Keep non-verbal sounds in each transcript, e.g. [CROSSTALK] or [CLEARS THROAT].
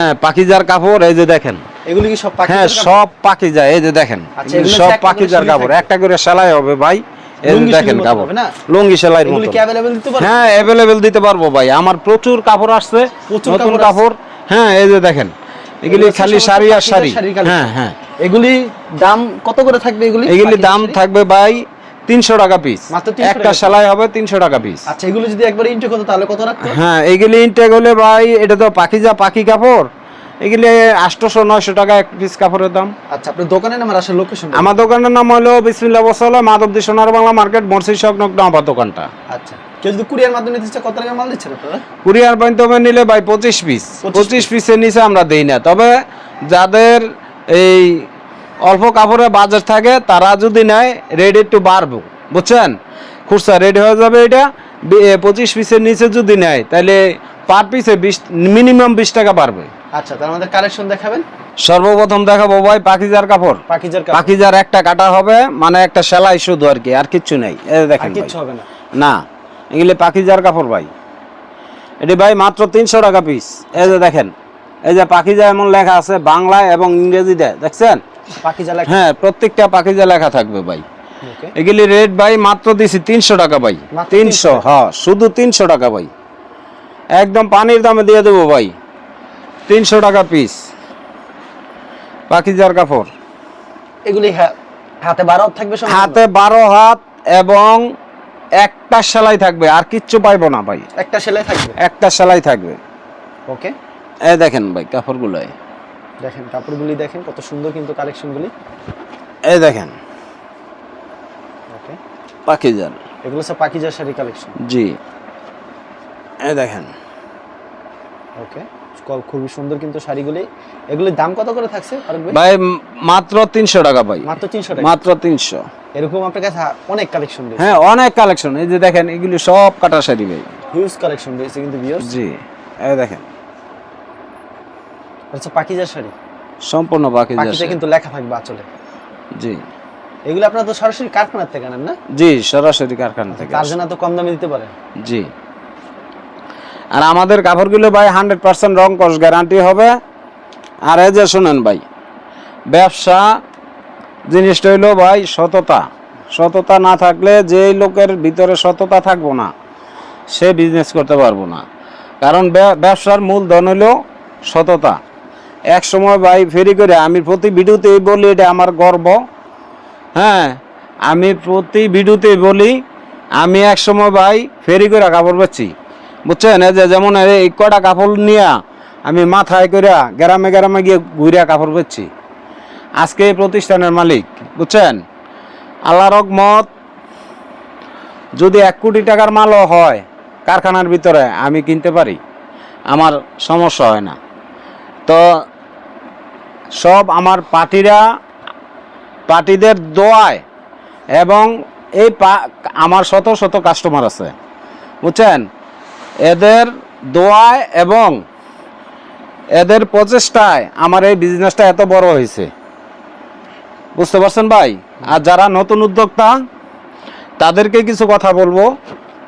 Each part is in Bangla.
হ্যাঁ পাকিজার কাপড় এই যে দেখেন। এগুলি কি সব হ্যাঁ সব পাকিজা এই যে দেখেন। আচ্ছা, সব পাকিজার কাপড়। একটা করে সেলাই হবে ভাই। এই যে দেখেন কাপড়। লুঙ্গি হ্যাঁ অ্যাভেলেবেল দিতে পারব ভাই। আমার প্রচুর কাপড় আসছে নতুন কাপড় কাপড়। হ্যাঁ এই যে দেখেন। এগুলি খালি শাড়ি আর শাড়ি। হ্যাঁ হ্যাঁ। এগুলি দাম কত করে থাকবে এগুলি? এগুলি দাম থাকবে ভাই তিনশো টাকা পিস মাত্র একটা সেলাই হবে তিনশো টাকা পিস আচ্ছা এগুলো যদি একবার ইনটেক হতো তাহলে কত রাখতো? হ্যাঁ এগুলি ইনটেক হলে ভাই এটা তো পাখিজা পাখি কাপড়। এগুলি আটশোশো নয়শো টাকা এক পিস কাপড়ের দাম। আচ্ছা আপনার দোকানের নাম আসলে লোকেশন আমার দোকানের নাম হলো বিসমিল্লা বসালা মাধবদী সোনার বাংলা মার্কেট মরসি সংলগ্ন আমার দোকানটা। আচ্ছা কেউ যদি কুরিয়ার মাধ্যমে নিতে কত টাকা মাল দিচ্ছেন আপনারা? কুরিয়ার মাধ্যমে নিলে ভাই পঁচিশ পিস পঁচিশ পিসের নিচে আমরা দেই না। তবে যাদের এই অল্প কাপড়ে বাজার থাকে তারা যদি নেয় রেট একটু বাড়বো। বুঝছেন? খুচরা রেট হয়ে যাবে এটা। পঁচিশ পিসের নিচে যদি নেয় তাহলে পার পিসে বিশ মিনিমাম বিশ টাকা বাড়বে। আচ্ছা তার আমাদের কালেকশন দেখাবেন? সর্বপ্রথম দেখাবো ভাই পাখিজার কাপড়। পাখিজার পাখিজার একটা কাটা হবে মানে একটা সেলাই শুধু আর কি আর কিচ্ছু নেই। দেখেন। কিচ্ছু হবে না। না এগুলি পাখিজার কাপড় ভাই। এটি ভাই মাত্র তিনশো টাকা পিস। এই যে দেখেন এই যে পাখিজা এমন লেখা আছে বাংলায় এবং ইংরেজিতে দেখছেন? পাখিজা লেখা হ্যাঁ প্রত্যেকটা পাখিজা লেখা থাকবে ভাই। এগুলি রেট ভাই মাত্র দিছি তিনশো টাকা ভাই। তিনশো 300 হ্যাঁ শুধু তিনশো টাকা ভাই। একদম পানির দামে দিয়ে দেবো ভাই। তিনশো টাকা পিস পাখিজার কাপড়। এগুলি হাতে বারো হাত থাকবে হাতে বারো হাত এবং একটা সেলাই থাকবে। আর কিচ্ছু পাইবো না ভাই। একটা সেলাই থাকবে? একটা সেলাই থাকবে। ওকে এই দেখেন ভাই কাপড়গুলো দেখেন কাপড়গুলি দেখেন কত সুন্দর কিন্তু কালেকশনগুলি এই দেখেন। ওকে। পাখিজার এগুলো সব পাখিজা শাড়ি কালেকশন জি। এই দেখেন। ওকে। খুবই সুন্দর কিন্তু শাড়িগুলি। এগুলির দাম কত করে থাকছে ভাই? মাত্র তিনশো টাকা ভাই। মাত্র তিনশো টাকা? মাত্র তিনশো। এরকম আপনার কাছে অনেক কালেকশন রয়েছে। হ্যাঁ অনেক কালেকশন এই যে দেখেন এগুলি সব কাটা শাড়ি ভাই। হিউজ কালেকশন রয়েছে কিন্তু ভিউয়ার্স জি। এই দেখেন। আচ্ছা পাখিজা শাড়ি। সম্পূর্ণ পাখিজা শাড়ি। কিন্তু লেখা থাকবে আঁচলে। জি। এগুলো আপনারা তো সরাসরি কারখানার থেকে আনেন না? জি সরাসরি কারখানা থেকে। জন্য তো কম দামে দিতে পারে জি। আর আমাদের কাপড়গুলো ভাই হান্ড্রেড পার্সেন্ট রং কস গ্যারান্টি হবে। আর এই যে শুনেন ভাই ব্যবসা জিনিসটা হইল ভাই সততা। সততা না থাকলে যে লোকের ভিতরে সততা থাকব না সে বিজনেস করতে পারব না। কারণ ব্য- ব্যবসার মূলধন হইল সততা। এক সময় ভাই ফেরি করে, আমি প্রতি ভিডিওতেই বলি এটা আমার গর্ব। হ্যাঁ আমি প্রতি ভিডিওতে বলি, আমি এক সময় ভাই ফেরি করে কাপড় পাচ্ছি বুঝছেন? যে যেমন এই কটা কাপড় নিয়ে আমি মাথায় করে গ্রামে গ্রামে গিয়ে ঘুরিয়া কাপড় পাচ্ছি আজকে এই প্রতিষ্ঠানের মালিক, বুঝছেন? আল্লাহ রকমত যদি এক কোটি টাকার মালও হয় কারখানার ভিতরে, আমি কিনতে পারি। আমার সমস্যা হয় না। তো সব আমার পার্টিরা, পার্টিদের দোয়ায় এবং এই পা- আমার শত শত কাস্টমার আছে। বুঝছেন? এদের দোয়ায় এবং এদের প্রচেষ্টায় আমার এই বিজনেসটা এত বড় হয়েছে। বুঝতে পারছেন ভাই? আর যারা নতুন উদ্যোক্তা, তাদেরকে কিছু কথা বলব।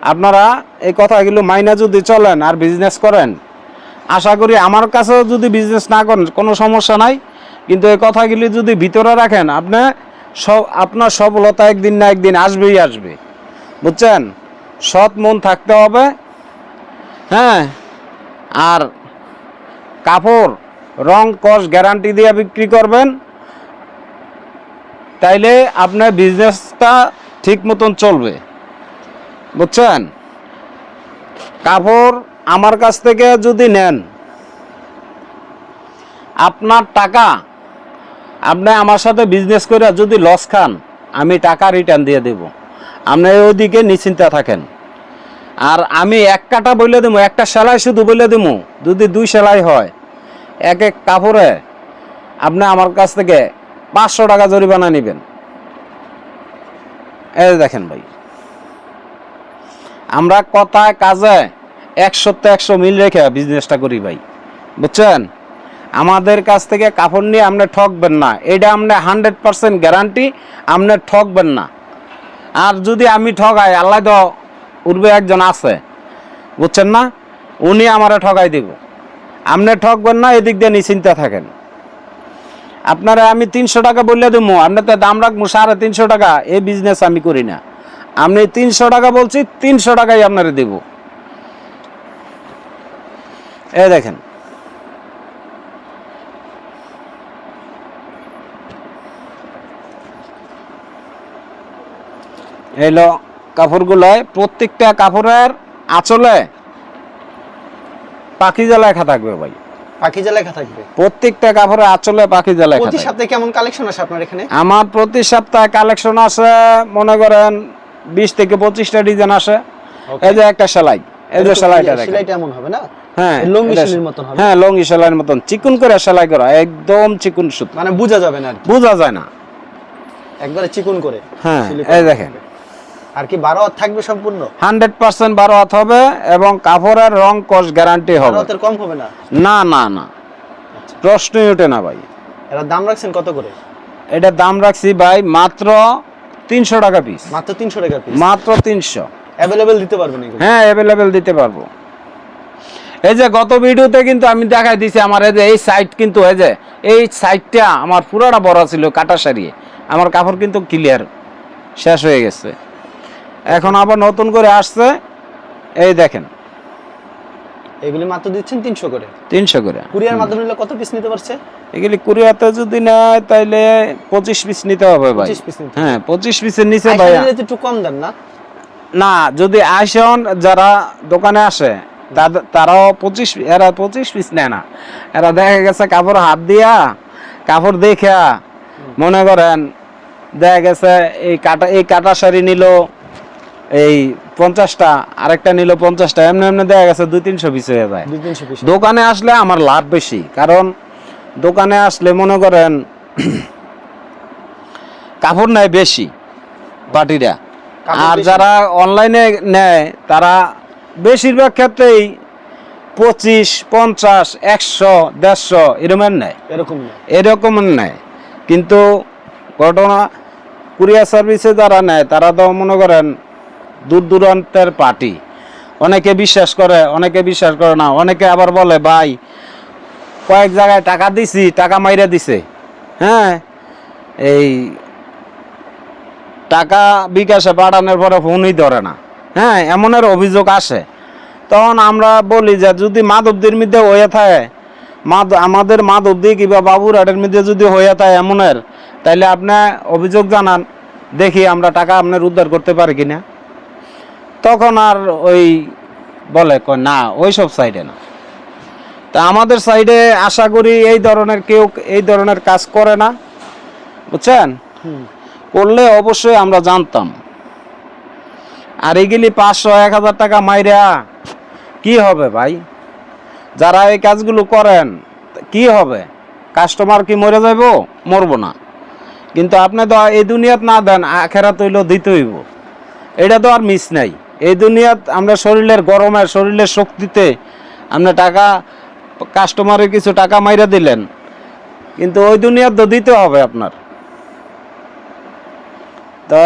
আপনারা এই কথাগুলো মাইনা যদি চলেন আর বিজনেস করেন। আশা করি আমার কাছেও যদি বিজনেস না করেন, কোনো সমস্যা নাই। কিন্তু এই কথাগুলি যদি ভিতরে রাখেন, আপনি সব, আপনার সফলতা একদিন না একদিন আসবেই আসবে। বুঝছেন? সৎ মন থাকতে হবে। হ্যাঁ? আর কাপড়, রং কস গ্যারান্টি দিয়ে বিক্রি করবেন। তাইলে আপনার বিজনেসটা ঠিক মতন চলবে। বুঝছেন? কাপড় আমার কাছ থেকে যদি নেন, আপনার টাকা, আপনি আমার সাথে বিজনেস করে যদি লস খান, আমি টাকা রিটার্ন দিয়ে দেব। আপনি ওইদিকে নিশ্চিন্তা থাকেন। আর আমি এক কাটা বলে দেবো একটা সেলাই শুধু বলে দেবো যদি দুই সেলাই হয়, এক এক কাপড়ে আপনি আমার কাছ থেকে পাঁচশো টাকা জরিমানা নেবেন। এই দেখেন ভাই, আমরা কথায় কাজে একশোতে একশো মিল রেখে বিজনেসটা করি ভাই। বুঝছেন? আমাদের কাছ থেকে কাপড় নিয়ে আপনি ঠকবেন না। এটা আপনি হান্ড্রেড পার্সেন্ট গ্যারান্টি আপনি ঠকবেন না। আর যদি আমি ঠগাই আল্লাহ তো উর্বে একজন আছে। বুঝছেন না? উনি আমারে ঠগাই দিব। আপনি ঠকবেন না, এদিক দিয়ে নিশ্চিন্তা থাকেন। আপনারা আমি তিনশো টাকা বললে দেবো। আপনার তো দাম রাখব, সাড়ে তিনশো টাকা। এই বিজনেস আমি করি না। আপনি তিনশো টাকা বলছি, তিনশো টাকাই আপনারা দেব। এ দেখেন। এলো কাপড়গুলোয় প্রত্যেকটা কাপড়ের আঁচলে পাখি জ্বালা লেখা থাকবে ভাই। পাখি যা লেখা থাকবে? প্রত্যেকটা কাপড়ের আঁচলে পাখি লেখা প্রতি সপ্তাহে কেমন কালেকশন আসে আপনার এখানে? আমার প্রতি সপ্তাহে কালেকশন মনে করেন বিশ থেকে পঁচিশটা ডিজাইন আসে। Okay. এই যে একটা সেলাই। এই যে এরকম সেলাইটা সেলাইটা এমন হবে না? হ্যাঁ এটা- সেলাইয়ের মতন হবে। হ্যাঁ লঙ্গি সেলাইয়ের মতন। চিকুন করে সেলাই করা একদম চিকুন সুতো। মানে বোঝা যাবে না বোঝা যায় না। একবারে চিকুন করে। হ্যাঁ, এই দেখেন। আর কি বারো হাত থাকবে সম্পূর্ণ? হান্ড্রেড পার্সেন্ট বারো হাত হবে এবং কাপড়ের রং কস গ্যারান্টি হবে। কম হবে না? না না না। প্রশ্নই ওঠে না ভাই। এরা দাম রাখছেন কত করে? এটা দাম রাখছি ভাই মাত্র তিনশো টাকা পিস মাত্র তিনশো টাকা পিস মাত্র তিনশো। অ্যাভেলেবেল দিতে পারবেন হ্যাঁ অ্যাভেলেবেল দিতে পারব। এই যে গত ভিডিওতে কিন্তু আমি দেখাই দিছি আমার এই যে এই সাইড কিন্তু এই যে এই সাইডটা আমার পুরোটা বড় ছিল কাটা সারিয়ে আমার কাপড় কিন্তু ক্লিয়ার শেষ হয়ে গেছে। এখন আবার নতুন করে আসছে এই দেখেন। এগুলি মাত্র দিচ্ছেন তিনশো করে। তিনশো করে। কুরিয়ার মাধ্যমে নিলে কত পিস নিতে পারছে? এগুলি কুরিয়াতে যদি নেয় তাইলে পঁচিশ পিস নিতে হবে ভাই। 25 piece হ্যাঁ পঁচিশ পিসের নিচে ভাই একটু কম দেন না? না যদি আসন যারা দোকানে আসে তারাও পঁচিশ এরা পঁচিশ পিস নেয় না। এরা দেখা গেছে কাপড় হাত দিয়া কাপড় দেখা মনে করেন দেখা গেছে এই কাটা এই কাটা শাড়ি নিল এই পঞ্চাশটা আরেকটা নিল পঞ্চাশটা এমনি এমনি দেখা গেছে দুই তিনশো পিস হয়ে যায়। দোকানে আসলে আমার লাভ বেশি কারণ দোকানে আসলে মনে করেন [CLEARS THROAT] কাপড় নেয় বেশি পার্টিরা আর যারা অনলাইনে নেয় তারা বেশিরভাগ ক্ষেত্রেই পঁচিশ পঞ্চাশ একশো দেড়শো এরকমের নেয়। এরকম এরকম নেয়। কিন্তু ঘটনা কুরিয়ার সার্ভিসে যারা নেয় তারা তো মনে করেন দূর দূরান্তের পার্টি। অনেকে বিশ্বাস করে অনেকে বিশ্বাস করে না। অনেকে আবার বলে ভাই কয়েক জায়গায় টাকা দিছি টাকা মাইরা দিছে। হ্যাঁ? এই টাকা বিকাশে পাঠানোর পরে ফোনই ধরে না। হ্যাঁ এমনের অভিযোগ আসে। তখন আমরা বলি যে যদি মাধবদের মধ্যে হয়ে থাকে মাধ আমাদের মাধবদি কিংবা বাবুরহাটের মধ্যে যদি হয়ে থাকে এমনের তাইলে আপনি অভিযোগ জানান দেখি আমরা টাকা আপনার উদ্ধার করতে পারি কিনা। তখন আর ওই বলে কয় না ওই সব সাইডে না। তা আমাদের সাইডে আশা করি এই ধরনের কেউ এই ধরনের কাজ করে না বুঝছেন? করলে অবশ্যই আমরা জানতাম। আর এগুলি পাঁচশো, এক হাজার টাকা মাইরা কি হবে ভাই? যারা এই কাজগুলো করেন, কি হবে? কাস্টমার কি মরে যাইব? মরবো না। কিন্তু আপনি তো এই দুনিয়াত না দেন আখেরা তৈল দিতে হইব। এটা তো আর মিস নাই। এই দুনিয়াত আমরা শরীরের গরমে, শরীরের শক্তিতে আপনি টাকা, কাস্টমারের কিছু টাকা মাইরা দিলেন। কিন্তু ওই দুনিয়াত তো দিতে হবে আপনার। তা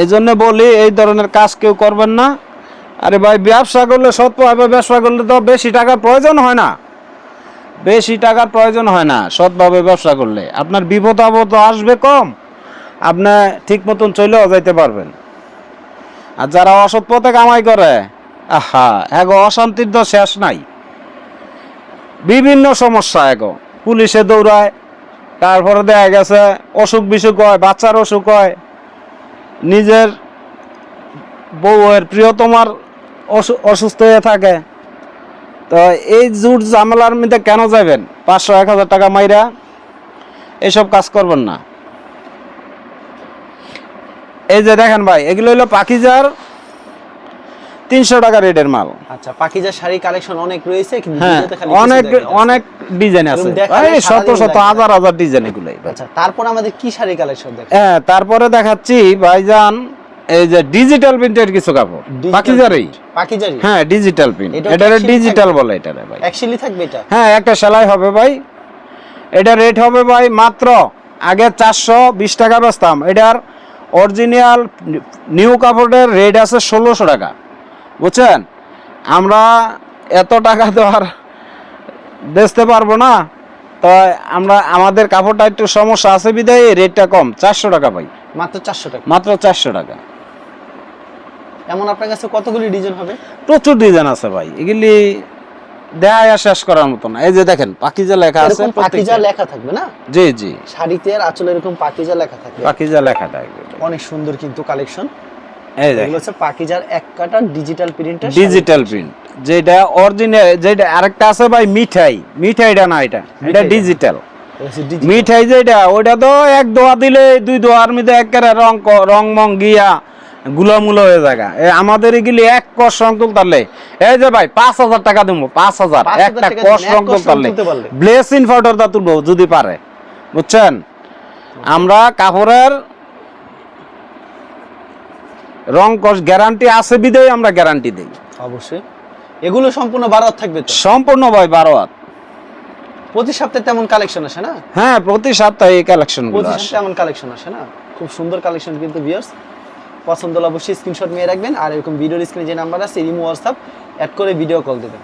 এই জন্য বলি, এই ধরনের কাজ কেউ করবেন না। আরে ভাই, ব্যবসা করলে সৎভাবে ব্যবসা করলে তো বেশি টাকার প্রয়োজন হয় না। বেশি টাকার প্রয়োজন হয় না সৎভাবে ব্যবসা করলে। আপনার বিপদ আপদ আসবে কম, আপনি ঠিক মতন চলেও যাইতে পারবেন। আর যারা অসৎ পথে কামাই করে, আহা, এগো, অশান্তির তো শেষ নাই। বিভিন্ন সমস্যা এগো। পুলিশে দৌড়ায়, তারপরে দেখা গেছে অসুখ বিসুখ হয়, বাচ্চার অসুখ হয়। নিজের বউয়ের প্রিয়তমার অসু- অসুস্থ হয়ে থাকে। তো এই জুট ঝামেলার মধ্যে কেন যাবেন? পাঁচশো এক হাজার টাকা মাইরা এসব কাজ করবেন না। এই যে দেখেন ভাই, এগুলো হলো পাখিজার তিনশো টাকা রেটের মাল। আচ্ছা পাখিজার শাড়ি কালেকশন অনেক রয়েছে হ্যাঁ অনেক অনেক ডিজাইন আছে। শত শত হাজার হাজার ডিজাইন এগুলোই। আচ্ছা তারপর আমাদের কি শাড়ি কালেকশন হ্যাঁ তারপরে দেখাচ্ছি ভাইজান এই যে ডিজিটাল প্রিন্টের কিছু কাপড়। পাখিজারই? পাখিজারি হ্যাঁ ডিজিটাল প্রিন্ট এটা এটারে ডিজিটাল বলে এটারে ভাই। অ্যাকচুয়ালি থাকবে এটা? হ্যাঁ একটা সেলাই হবে ভাই। এটা রেট হবে ভাই মাত্র আগে চারশো বিশ টাকা বেচতাম। এটার অরিজিনাল নিউ কাপড়ের রেট আছে ষোলোশো টাকা। বুঝছেন? আমরা এত টাকা দেওয়ার বেচতে পারব না। তো আমরা আমাদের কাপড়টা একটু সমস্যা আছে বিদায় রেটটা কম। চারশো টাকা পাই মাত্র চারশো টাকা? মাত্র চারশো টাকা। এমন আপনার কাছে কতগুলি ডিজাইন হবে? প্রচুর ডিজাইন আছে ভাই। এগুলি দেয়া শেষ করার মতো না। এই যে দেখেন পাকিজা লেখা আছে পাকিজা লেখা থাকবে না? জি জি। শাড়িতে আর আঁচলে এরকম পাকিজা লেখা থাকবে। পাকিজা লেখা থাকবে। অনেক সুন্দর কিন্তু কালেকশন এগুলো হচ্ছে পাকিজার এক কাটা ডিজিটাল প্রিন্টার ডিজিটাল প্রিন্ট যেটা অরিজিনাল যেটা আরেকটা আছে ভাই মিঠাই। মিঠাইটা না এটা। এটা ডিজিটাল মিঠাই যেটা ওইটা তো এক দোয়া দিলে দুই দোয়ার মধ্যে একেবারে রং রং মং গিয়া গুলামুলো হয়ে জায়গা। এ আমাদের এগুলি এক কষ রং তুলতারলে এই যে ভাই পাঁচ হাজার টাকা দেবো পাঁচ হাজার। একটা কষ রং তুলতারলে। ব্লেস ইনভার্টারটা তুলবো যদি পারে। বুঝছেন? আমরা কাপড়ের রং কষ গ্যারান্টি আছে বিদেই আমরা গ্যারান্টি দিই। অবশ্যই। এগুলো সম্পূর্ণ বারাত থাকবে তো? সম্পূর্ণ ভাই বারো হাত। প্রতি সপ্তাহে তেমন কালেকশন আসে না? হ্যাঁ প্রতি সপ্তাহে এই কালেকশন প্রতি সপ্তাহে এমন কালেকশন আসে না? খুব সুন্দর কালেকশন কিন্তু ভিউয়ার্স পছন্দ হলে অবশ্যই স্ক্রিনশট নিয়ে রাখবেন। আর এরকম ভিডিওর স্ক্রিনে যে নাম্বার আছে রিমো হোয়াটসঅ্যাপ অ্যাড করে ভিডিও কল দেবেন।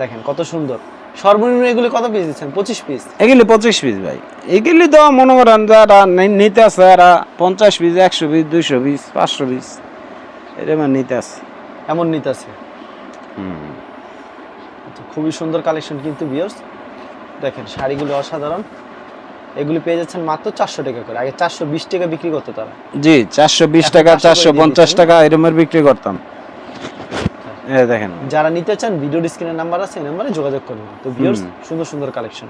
দেখেন কত সুন্দর। সর্বনিম্ন এগুলো কত পিস দিচ্ছেন? পঁচিশ পিস এগুলি পঁচিশ পিস ভাই। এগুলি তো মনে করেন যারা নিতে আছে এরা পঞ্চাশ পিস একশো পিস দুইশো পিস পাঁচশো পিস এরকম নিতে আছে এমন নিতেছে আচ্ছা, খুবই সুন্দর কালেকশন কিন্তু ভিউয়ার্স দেখেন শাড়িগুলো অসাধারণ। এগুলি পেয়ে যাচ্ছেন মাত্র চারশো টাকা করে। আগে চারশো বিশ টাকা বিক্রি করতো তারা। জি চারশো বিশ টাকা চারশো পঞ্চাশ টাকা এরমের বিক্রি করতাম। দেখেন। যারা নিতে চান ভিডিওর স্ক্রিনের নাম্বার আছে এই নাম্বারে যোগাযোগ করবেন তো ভিউয়ার্স সুন্দর সুন্দর কালেকশন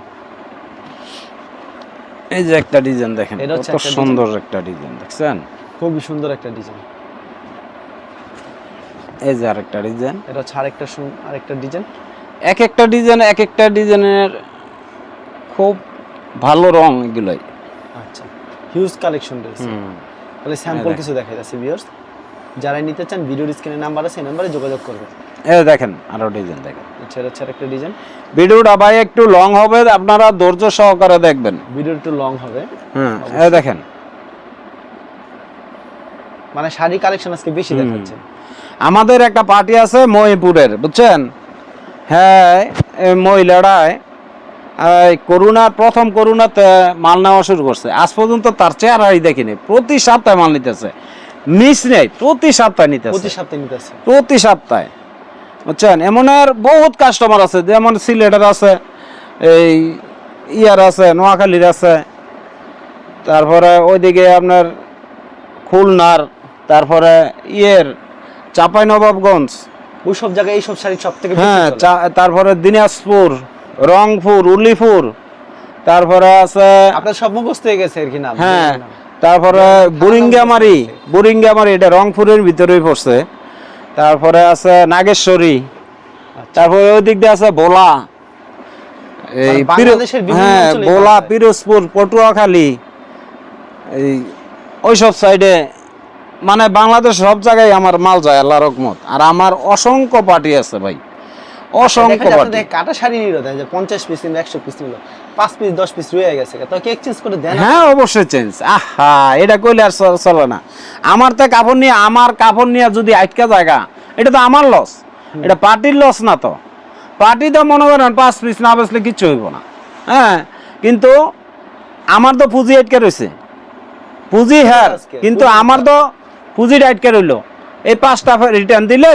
এই যে একটা ডিজাইন দেখেন কত সুন্দর একটা ডিজাইন দেখছেন? খুবই সুন্দর একটা ডিজাইন এই যে আরেকটা ডিজাইন এটা হচ্ছে আরেকটা আরেকটা ডিজাইন এক একটা ডিজাইন এক একটা ডিজাইনের খুব ভালো রং এগুলোই। আচ্ছা হিউজ কালেকশন রয়েছে। তাহলে স্যাম্পল কিছু দেখা যাচ্ছে ভিউয়ার্স যারা নিতে চান ভিডিওর স্ক্রিনের নাম্বার আছে নাম্বারে যোগাযোগ করবেন। এই দেখেন আরও ডিজাইন দেখেন। আচ্ছা হচ্ছে আরেকটা ডিজাইন ভিডিওটা ভাই একটু লং হবে আপনারা ধৈর্য সহকারে দেখবেন। ভিডিও একটু লং হবে। হ্যাঁ এই দেখেন। মানে শাড়ি কালেকশন আজকে বেশি দেখাচ্ছে। আমাদের একটা পার্টি আছে মহিপুরের বুঝছেন? হ্যাঁ মহিলারায় এই করোনার প্রথম করোনাতে মাল নেওয়া শুরু করছে। আজ পর্যন্ত তার চেহারাই দেখিনি। প্রতি সপ্তাহে মাল নিতেছে। মিস নেই প্রতি সপ্তাহে নিতেছে প্রতি সপ্তাহে নিতেছে প্রতি সপ্তাহে। বুঝছেন? এমনের বহুত কাস্টমার আছে যেমন সিলেটের আছে এই ইয়ার আছে নোয়াখালীর আছে তারপরে ওইদিকে আপনার খুলনার তারপরে ইয়ের চাপাই নবাবগঞ্জ ওই সব জায়গায় এইসব শাড়ি সব থেকে হ্যাঁ তারপরে দিনাজপুর রংপুর উল্লিপুর তারপরে আছে আপনার সব মুখস্থ হয়ে গেছে আর কি নাম। হ্যাঁ তারপরে বুরিঙ্গামারি বুরিঙ্গামারি এটা রংপুরের ভিতরেই পড়ছে। তারপরে আছে নাগেশ্বরী। তারপরে ওই দিক দিয়ে আছে বোলা এই মানে হ্যাঁ বোলা পিরোজপুর পটুয়াখালী এই ওইসব সাইডে মানে বাংলাদেশ সব জায়গায় আমার মাল যায় আল্লাহ রকমত আর আমার অসংখ্য পার্টি আছে ভাই। অসংখ্য কাটা শাড়ি নিল দেয় যে পঞ্চাশ পিস একশো পিস নিল পাঁচ পিস দশ পিস রয়ে গেছে। তো কি এক্সচেঞ্জ করে দেন হ্যাঁ অবশ্যই চেঞ্জ আহা এটা কইলে আর চলে না। আমার তো কাপড় নিয়ে আমার কাপড় নিয়ে যদি আটকা জায়গা এটা তো আমার লস এটা পার্টির লস না তো। পার্টি তো মনে করেন পাঁচ পিস না বেচলে কিচ্ছু হইব না। হ্যাঁ কিন্তু আমার তো পুঁজি আটকে রয়েছে পুঁজি হ্যাঁ কিন্তু আমার তো পুঁজিটা আটকে রইল। এই পাঁচটা রিটার্ন দিলে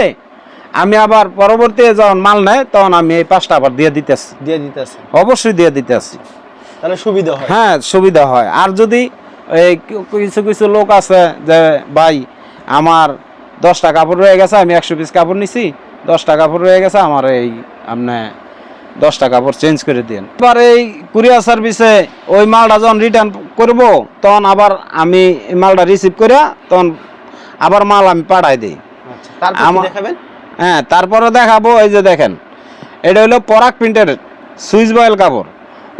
আমি আবার পরবর্তী যখন মাল নেয় তখন আমি এই পাঁচটা আবার দিয়ে দিতেছি। দিয়ে দিতেছে অবশ্যই দিয়ে দিতেছি। তাহলে সুবিধা হয়। হ্যাঁ সুবিধা হয়। আর যদি এই কিছু কিছু লোক আছে যে ভাই আমার দশটা কাপড় রয়ে গেছে আমি একশো পিস কাপড় নিছি দশটা কাপড় রয়ে গেছে আমার এই আপনি দশটা কাপড় চেঞ্জ করে দিন। এবার এই কুরিয়ার সার্ভিসে ওই মালটা যখন রিটার্ন করব তখন আবার আমি মালটা রিসিভ করে তখন আবার মাল আমি পাঠাই দিই। আচ্ছা তারপর কি আমা- দেখাবেন? হ্যাঁ তারপরে দেখাবো এই যে দেখেন এটা হলো পরাগ প্রিন্টের সুইচ বয়েল কাপড়।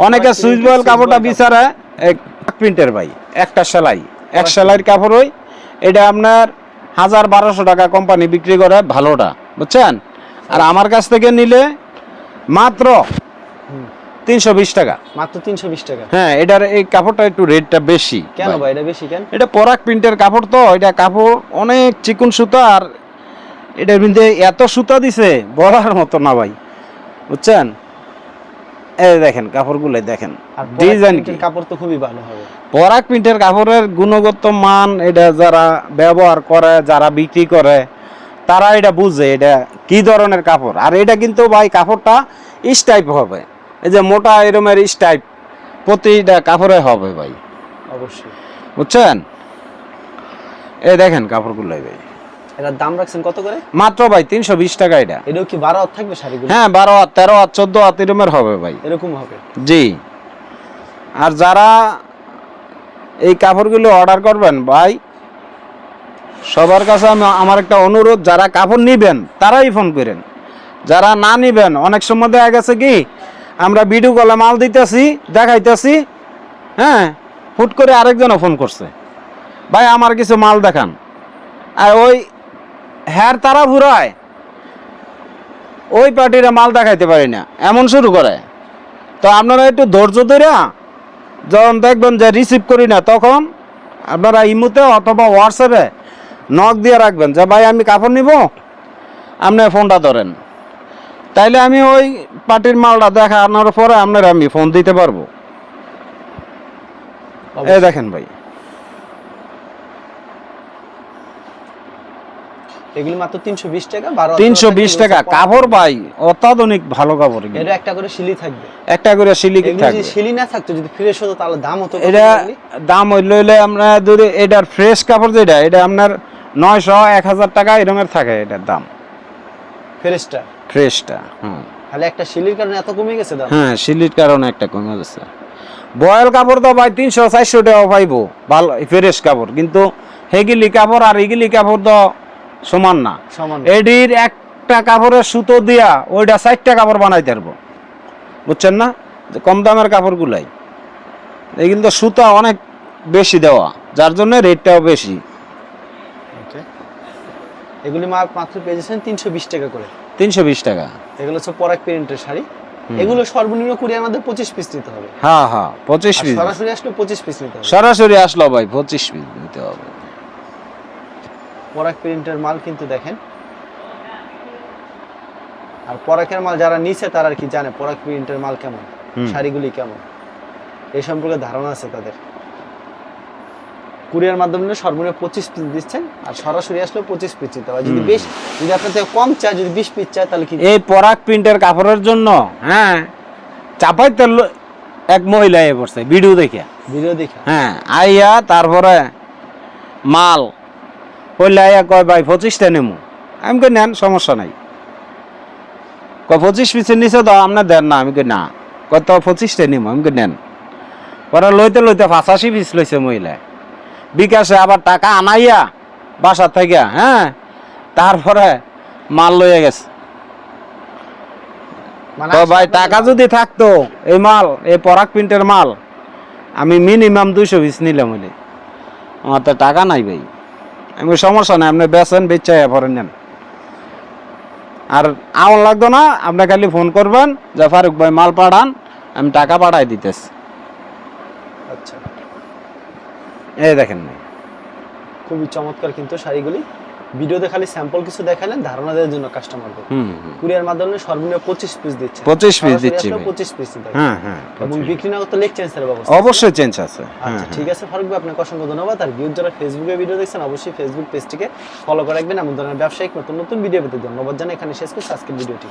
অনেকে পরাগ সুইচ বয়েল কাপড়টা বিচারে এক প্রিন্টের ভাই একটা সেলাই। এক সেলাইয়ের কাপড় ওই এটা আপনার হাজার বারোশো টাকা কোম্পানি বিক্রি করে ভালোটা বুঝছেন? আর আমার কাছ থেকে নিলে মাত্র তিনশো বিশ টাকা। মাত্র তিনশো বিশ টাকা? হ্যাঁ এটার এই কাপড়টা একটু রেটটা বেশি কেন ভাই। ভাই এটা বেশি কেন? এটা পরাগ প্রিন্টের কাপড় তো এটা কাপড় অনেক চিকুন সুতা আর এটার মধ্যে এত সুতা দিছে বলার মতো না ভাই। বুঝছেন? এই দেখেন কাপড়গুলো দেখেন। ডিজাইন কি? কাপড় তো খুবই ভালো হবে। পরাগ প্রিন্টের কাপড়ের গুণগত মান এটা যারা ব্যবহার করে যারা বিক্রি করে তারা এটা বুঝে এটা কি ধরনের কাপড়। আর এটা কিন্তু ভাই কাপড়টা স্টাইপ হবে। এই যে মোটা এরমের স্টাইপ প্রতিটা কাপড়ে হবে ভাই। অবশ্যই। বুঝছেন? এই দেখেন কাপড়গুলো ভাই। এটার দাম রাখছেন কত করে? মাত্র ভাই তিনশো বিশ টাকা এটা। এটাও কি বারো হাত থাকবে শাড়িগুলো? হ্যাঁ বারো হাত তেরো হাত চোদ্দ হাত এরমের হবে ভাই। এরকম হবে? জি। আর যারা এই কাপড়গুলো অর্ডার করবেন ভাই সবার কাছে আমি আমার একটা অনুরোধ যারা কাপড় নিবেন তারাই ফোন করেন। যারা না নিবেন অনেক সময় দেখা গেছে কি আমরা ভিডিও কলে মাল দিতেছি দেখাইতেছি হ্যাঁ হুট করে আরেকজনও ফোন করছে। ভাই আমার কিছু মাল দেখান। আর ওই হ্যার তারা ঘুরায়। ওই পার্টিরা মাল দেখাইতে পারি না। এমন শুরু করে। তো আপনারা একটু ধৈর্য ধরে যখন দেখবেন যে রিসিভ করি না, তখন আপনারা ইমুতে অথবা হোয়াটসঅ্যাপে নখ দিয়ে রাখবেন যে, ভাই, আমি কাপড় নিব? আপনি ফোনটা ধরেন। তাইলে আমি ওই পার্টির মালটা দেখা দেখানোর পরে আপনার আমি ফোন দিতে পারব। এই দেখেন ভাই। এগুলি মাত্র তিনশো বিশ টাকা বারো হাত তিনশো থাকবে, বিশ এগুলো টাকা। হচ্ছে কাপড় ভাই অত্যাধুনিক ভালো কাপড়। এটা একটা করে শিলি থাকবে। একটা করে এগুলো থাকবে। যদি শিলি না থাকতো যদি ফ্রেশ হতো তাহলে দাম হতো এটা দাম হইলে হইলে আমরা যদি এটার ফ্রেশ কাপড় যেটা এটা আপনার নয়শো এক হাজার টাকা এরমের থাকে এটার দাম। ফ্রেশটা ফ্রেশটা হুম। তাহলে একটা শিলির কারণে এত কমে গেছে দাম? হ্যাঁ সিলির কারণে একটা কমে গেছে। বয়েল কাপড় তো ভাই তিনশো চারশো টাকা পাইবো ভালো ফ্রেশ কাপড়। কিন্তু হেগিলি কাপড় আর এগিলি কাপড় তো সমান না। এডির একটা কাপড়ের সুতো দিয়া ওইটা চারটা কাপড় বানাইতে পারব। বুঝছেন না? কম দামের কাপড়গুলাই। এই কিন্তু সুতা অনেক বেশি দেওয়া যার জন্য রেটটাও বেশি। এগুলি মাত্র পেয়েছেন তিনশো বিশ টাকা করে। তিনশো বিশ টাকা। এগুলো হচ্ছে পরাগ প্রিন্টের শাড়ি। এগুলো সর্বনিম্ন কুরিয়ার মধ্যে পঁচিশ পিস নিতে হবে। হ্যাঁ হ্যাঁ পঁচিশ পিস। সরাসরি আসলে পঁচিশ পিস নিতে হবে। সরাসরি আসলো ভাই পঁচিশ পিস দিতে হবে। পরাগ প্রিন্টের মাল কিন্তু দেখেন। আর পরাগের মাল যারা নিছে তারা আর কি জানে পরাগ প্রিন্টের মাল কেমন। শাড়িগুলি কেমন। এই সম্পর্কে ধারণা আছে তাদের। কুরিয়ার মাধ্যমে সর্বনিম্ন পঁচিশ পিস দিচ্ছেন আর সরাসরি আসলে পঁচিশ পিস দিতে হবে যদি বেশ যদি আপনার থেকে কম চায় যদি বিশ পিস চায় তাহলে কি এই পরাগ প্রিন্টের কাপড়ের জন্য হ্যাঁ চাপাইতে লো- এক মহিলা এ পড়ছে ভিডিও দেখে। ভিডিও দেখে। হ্যাঁ আইয়া তারপরে মাল কইলে আইয়া কয় ভাই পঁচিশটা নেমু। আমি কই নেন সমস্যা নাই। কয় পঁচিশ পিসের নিচে তো আপনার দেন না। আমি কই না। কয় তো পঁচিশটা নিমু। আমি কই নেন। পরে লইতে লইতে পাঁচাশি পিস লইছে মহিলা। বিকাশে আবার টাকা আনাইয়া বাসা থেকে হ্যাঁ? তারপরে মাল লইয়া গেছে। মানে তো ভাই টাকা যদি থাকতো এই মাল এই পরাগ প্রিন্টের মাল আমি মিনিমাম দুইশো পিস নিলাম হইলে। আমার তো টাকা নাই ভাই। আমি সমস্যা নাই আপনি বেচেন বেচাই পরে নেন। আর আমার লাগতো না আপনি খালি ফোন করবেন যে ফারুক ভাই মাল পাঠান আমি টাকা পাঠাই দিতেছি। আচ্ছা। এই দেখেন খুবই চমৎকার কিন্তু শাড়িগুলি। ভিডিওতে খালি স্যাম্পল কিছু দেখালেন ধারণা দেওয়ার জন্য কাস্টমারদের হুম হুম। কুরিয়ার মাধ্যমে সর্বনিম্ন পঁচিশ পিস দিচ্ছে 25 পিস দিচ্ছে ভাই। পঁচিশ পিস দিতে হ্যাঁ হ্যাঁ এবং বিক্রি না করতে লেগ চেঞ্জের ব্যবস্থা অবশ্যই চেঞ্জ আছে। হ্যাঁ আচ্ছা ঠিক আছে ফারুক ভাই আপনাকে অসংখ্য ধন্যবাদ। আর ভিউজ যারা ফেসবুকে ভিডিও দেখছেন অবশ্যই ফেসবুক পেজটিকে ফলো করে রাখবেন। এমন ধরনের ব্যবসায়িক নতুন নতুন ভিডিও পেতে ধন্যবাদ জানাই। এখানে শেষ করছি আজকের ভিডিওটি